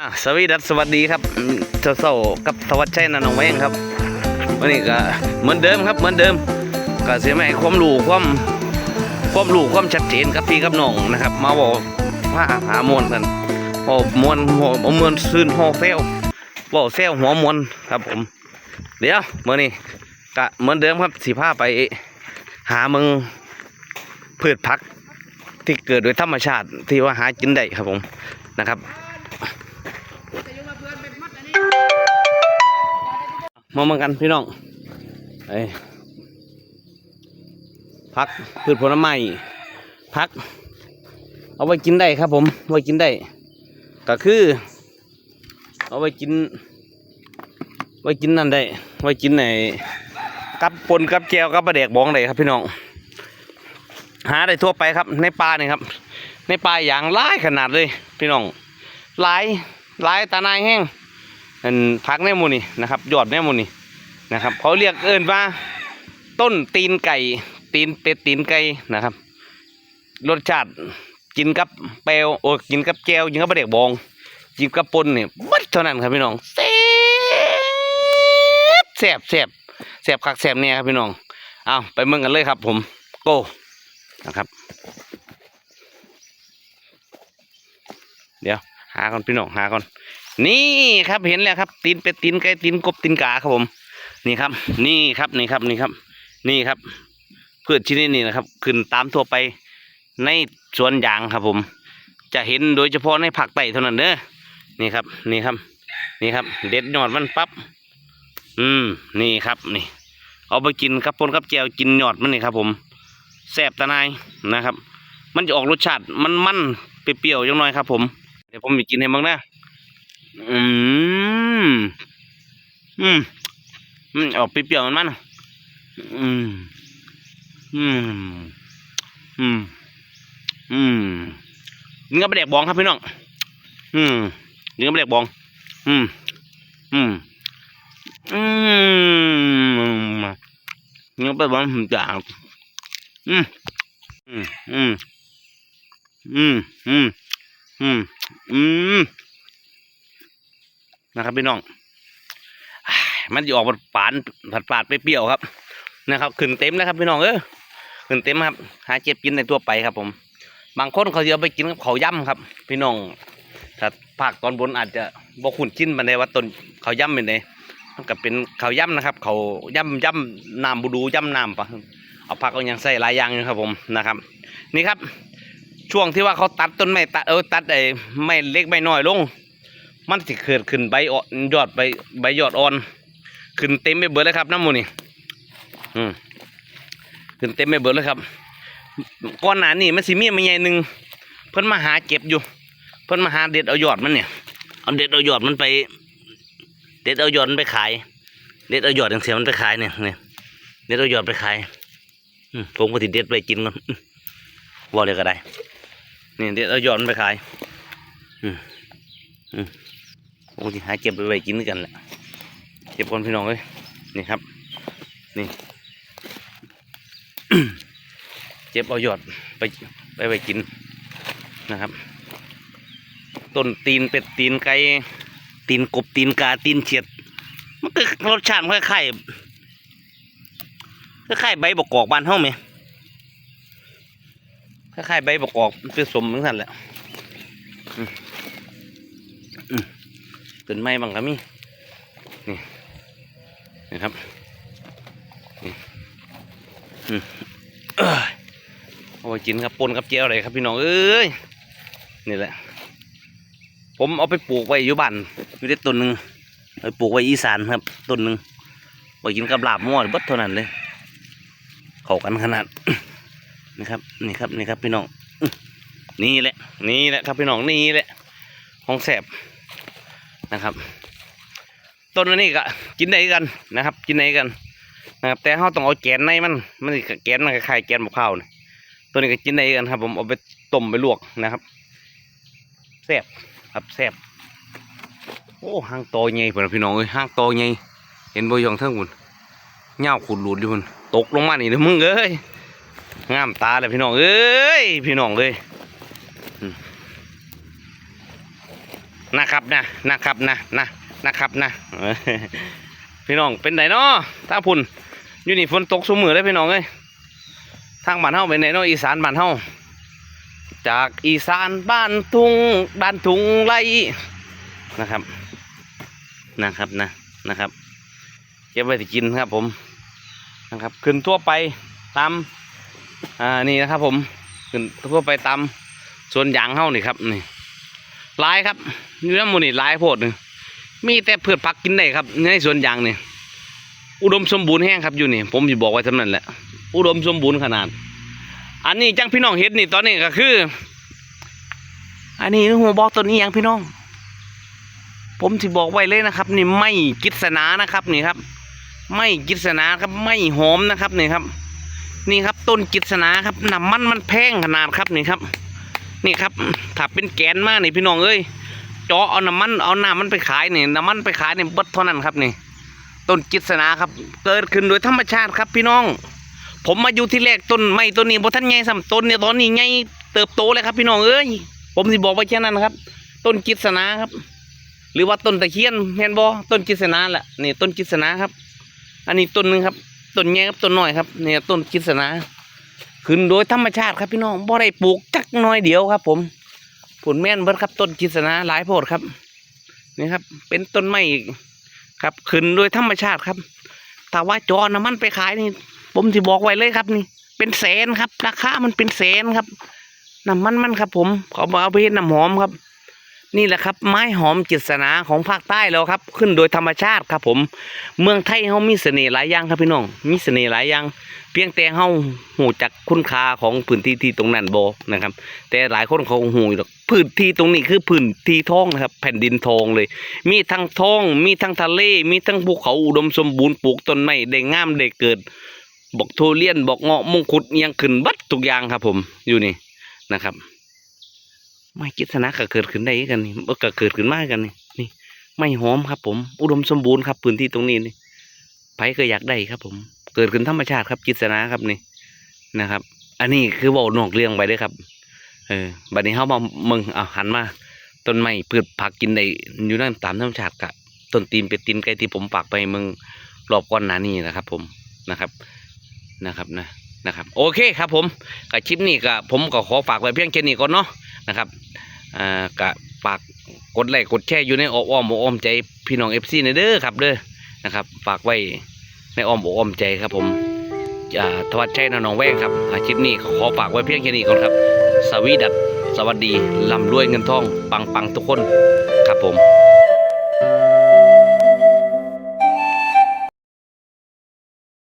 อะสวีดัสสวัสดีครับเจ้าเศร้ากับสวัสดิ์ชัยนันท์แวงครับวันนี้ก็เหมือนเดิมครับเหมือนเดิมก็เสียไม่ความรู้ความความรู้ความชัดเจนกับพี่กับน้องนะครับ มาบอกว่าหามวลกันโอ้มวลหัวมวลซื่นหอเซลบอกเซลหัวมวลครับผม เดี๋ยวเมื่อนี้ก็เหมือนเดิมครับสีผ้าไป หามึงพืชผักที่เกิดโดยธรรมชาติที่ว่าหากินได้ครับผมนะครับ มาเหมือนกันพี่น้องไอ้พักพืชผลไม้พัก เอาไว้กินได้ครับ ผมไว้กินได้ ก็คือ เอาไว้กิน ไว้กินนั่นได้ ไว้กินในกับปนกับแจวกับปลาแดกบองได้ครับพี่น้อง หาได้ทั่วไปครับ ในป่าเนี่ยครับ ในป่าอย่างหลายขนาดเลยพี่น้องหลายหลายตาหนายแห้งเป็นพักแนมูนี่นะครับยอดแนมูนี่ นะครับ เขาเรียกเอิ้นว่า ต้นตีนไก่ ตีนเป็ดตีนไก่นะครับ รสชาติกินกับเปลวโอ้กินกับแก้วกินกับปลาเด็กบองกินกับปนเนี่ยบัดเท่านั้นครับพี่น้องแซ่บแซ่บแซ่บแซ่บคักแซ่บเนี่ยครับพี่น้องเอาไปเมืองกันเลยครับ ผมโกนะครับเดี๋ยวหาก่อนพี่น้องหาก่อนนี่ครับเห็นแล้วครับ ตีนเป็ดตีนไก่ตีนกบตีนกาครับผม นี่ครับ นี่ครับนี่ครับนี่ครับ นี่ครับพืชชนิดนี้นะครับ ขึ้นตามทั่วไปในสวนยางครับผม จะเห็นโดยเฉพาะในภาคใต้เท่านั้นเด้อนี่ครับ นี่ครับ นี่ครับ เด็ดยอดมันปั๊บอืมนี่ครับนี่ เอาไปกินกับปนกับแจวกินยอดมันนี่ครับ ผมแซ่บตะนายนะครับ มันจะออกรสชาติมันมันเปรี้ยวๆจังน่อยครับ ผม เดี๋ยวผมไปกินให้มึงนะอืมอืม อืมออกเปรี้ยวมันมันอืม อืม อืม อืมนี่ก็ไปแดกบองครับพี่น้อง อืมนี่ก็ไปแดกบอง อืม อืม อืมนี่ก็ไปบองจ่างอืม อืม อืม อืม อืม อืม อืม นะครับพี่น้อง มันจะออกผัดปานผัดปาดไปเปรี้ยวครับนะครับขึ้นเต็มแล้วครับพี่น้องเออขึ้นเต็มครับ หาเจ็บกินในตัวไปครับ ผม บางคนเขาจะเอาไปกินกับเขาวย่ำครับ พี่น้องถ้าภาคตอนบนอาจจะบ่คุ้นชินบันว่าต้นเขาวย่ำเป็นไงมันก็เป็นเขาวย่ำนะครับ เขาวย่ำย่ำน้ำบูดูย่ำน้ำปะเอาผักเอาอย่างใส่หลายอย่างอยู่ครับผมนะครับ นี่ครับ ช่วงที่ว่าเขาตัดต้นไม้ตัดเออตัดไอ้ไม้เล็กไม้น้อยลง มันสิเกิดขึ้นใบอ่อนยอดใบใบยอดอ่อน ขึ้นเต็มไปเบิดเลยครับน้ำมูนี่อืมขึ้นเต็มไปเบิดเลยครับก้อนหนานี่มันสิมีมันใหญ่หนึ่งเพิ่นมาหาเก็บอยู่ เพิ่นมาหาเด็ดเอายอดมันเนี่ยเอาเด็ดเอายอดมันไป เด็ดเอายอดมันไปขาย เด็ดเอายอดอย่างเสียมันไปขายเนี่ยเนี่ยเด็ดเอายอดไปขายอืมผมก็ติเด็ดไปกินก่อนว่าเลยก็ได้นี่เด็ดเอายอดมันไปขายอืมอืมโอ้ยหาเก็บไปไว้กินกันแหละ เก็บคนพี่น้องเลยนี่ครับ นี่เจ็บเอายอดไปไปไว้กินนะครับ ต้นตีนเป็ดตีนไก่ตีนกบตีนกาตีนเฉียดมันก็รสชาติคล้ายๆคล้ายๆใบบกกอกบ้านเฮาไหมคล้ายๆใบบกกอกผสมเหมือนกันแหละต้นไม้บางก็มีนี่ นะครับนี่อืมเอ้ยเอาไปกินครับปนกับเจียวเลยครับพี่น้องเอ้ยนี่แหละ ผมเอาไปปลูกไว้อยู่บ้านอยู่ได้ต้นหนึ่งเอาไปปลูกไว้อีสานครับต้นหนึ่งไปกินกับลาบมั่วเบัดเท่านั้นเลยเข้ากันขนาดนี่ครับนี่ครับนี่ครับพี่น้องนี่แหละ นี่แหละครับพี่น้องนี่แหละของแสบนะครับ ต้นนี้ก็กินได้กันนะครับ กินได้กันนะครับ แต่เขาต้องเอาแกนในมันมันแกนมันคล้ายแกนมะพร้าวนี่ตัวนี้ก็กินได้กันครับ ผมเอาไปต้มไปลวกนะครับแซ่บครับแซ่บโอ้ห้างโตใหญ่พุ่นพี่น้องเอ้ยห้างโตใหญ่เห็นบ่ยองเทั้งหุ่นเงาขุดหลุดอยู่พุ่นตกลงมานี่เด้อมึงเอ้ยงามตาเลยพี่น้องเอ้ยพี่น้องเอ้ยนะครับนะนะครับนะนะ นะครับนะพี่น้องเป็นไดเนาะถ้าพุ่นอยู่นี่ฝนตกสมมือเลยพี่น้องเอ้ยทางบ้านเฮาเป็นไดเนาะอีสานบ้านเฮาจากอีสานบ้านทุ่งบ้านทุ่งไรนะครับนะครับนะนะครับเก็บไว้ที่กินครับผมนะครับขึ้นทั่วไปตามอ่านี่นะครับผมขึ้นทั่วไปตามสวนยางเฮานี่ครับนี่ลายครับอยู่น้ำมูนี่ลายโพดนี่ มีแต่พืชผักกินได้ครับในสวนยางนี่อุดมสมบูรณ์แห้งครับอยู่นี่ ผมจะบอกไว้เท่านั้นแหละ อุดมสมบูรณ์ขนาด อันนี้จังพี่น้องเห็นนี่ตอนนี้ก็คือ อันนี้หัวบอกตัวนี้ยังพี่น้อง ผมจะบอกไว้เลยนะครับ นี่ไม่กิษณานะครับนี่ครับ ไม่กิษณาครับไม่หอมนะครับนี่ครับ นี่ครับต้นกิษณาครับน้ำมันมันแพงขนาดครับนี่ครับ นี่ครับถ้าเป็นแกนมากนี่พี่น้องเอ้ย เจาะเอาน้ำมันเอาน้ำมันไปขายนี่น้ำมันไปขายนี่เบิดเท่านั้นครับนี่ต้นกิษณาครับ เกิดขึ้นโดยธรรมชาติครับพี่น้อง ผมมาอยู่ที่แรกต้นไม้ต้นนี้บ่ท่านใหญ่สำต้นเนี่ยตอนนี้ใหญ่เติบโตเลยครับ พี่น้องเอ้ยผมสิบอกไว้แค่นั้นครับ ต้นกิษณาครับ หรือว่าต้นตะเคียนเห็นบ่ต้นกิษณาแหละนี่ต้นกิษณาครับ อันนี้ต้นหนึ่งครับต้นใหญ่ครับต้นน้อยครับเนี่ยต้นกิษณาขึ้นโดยธรรมชาติครับพี่น้องบ่ได้ปลูกจักหน้อยเดียวครับ ผม ผลแม่นเบิดครับ ต้นกิษณาหลายโพดครับ นี่ครับ เป็นต้นไม้อีกครับ ขึ้นโดยธรรมชาติครับถ้าว่าจอน้ำมันไปขายนี่ ผมจะบอกไว้เลยครับนี่ เป็นแสนครับ ราคามันเป็นแสนครับน้ำมันมันครับ ผมเขาบอเอาไปเฮ็ดน้ำหอมครับ นี่แหละครับ ไม้หอมจิตสนาของภาคใต้แล้วครับ ขึ้นโดยธรรมชาติครับ ผม เมืองไทยเขามีเสน่ห์หลายอย่างครับพี่น้อง มีเสน่ห์หลายอย่าง เพียงแต่เฮาหูจักคุณค่าของพื้นที่ที่ตรงนั้นบ่นะครับ แต่หลายคนเขาหูหรอก พื้นที่ตรงนี้คือพื้นที่ทองนะครับ แผ่นดินทองเลย มีทั้งท้อง มีทั้งทะเล มีทั้งภูเขาอุดมสมบูรณ์ปลูกต้นไม้ได้งามได้เกิด บอกทุเรียนบอกเงาะมงคุดยังขึ้นบัดทุกอย่างครับ ผมอยู่นี่นะครับ ไม่กิจสนะก็เกิดขึ้นได้กันนี่เก็เกิดขึ้นมากันนี่นี่ไม่หอมครับ ผม อุดมสมบูรณ์ครับพื้นที่ตรงนี้นี่ไผก็อยากได้ครับ ผม เกิดขึ้นธรรมชาติครับกิจสนะครับนี่นะครับ อันนี้คือเว่านอกเรื่องไปเด้วยครับ เออบัดนี้เขามาเมึงเอาหันมา ต้นไม้พืชผักกินได้อยู่นั่นตามธรรมชาติกะต้นตีนเป็ดตีนไก่ที่ผมปากไปมึงรอบก้อนหนานี่นะครับ ผมนะครับนะครับนะนะครับโอเคครับผมกับคลิปนี้ก็ผมก็ขอฝากไว้เพียงแค่นี้ก่อนเนาะนะครับอ่ากะฝากกดไลค์กดแชร์อยู่ในอ้อมอ้อมอกอ้อมใจพี่น้องเอฟซีในเด้อครับเด้อนะครับ ฝากไว้ในอ้อมอกอ้อมใจครับผม ทวัดชัยนนองแว่งครับอาคลิปนี้ขอฝากไว้เพียงแค่นี้ก่อนครับ สวีดัตสวัสดีลำรวยเงินทอง ปังปังทุกคน ครับผม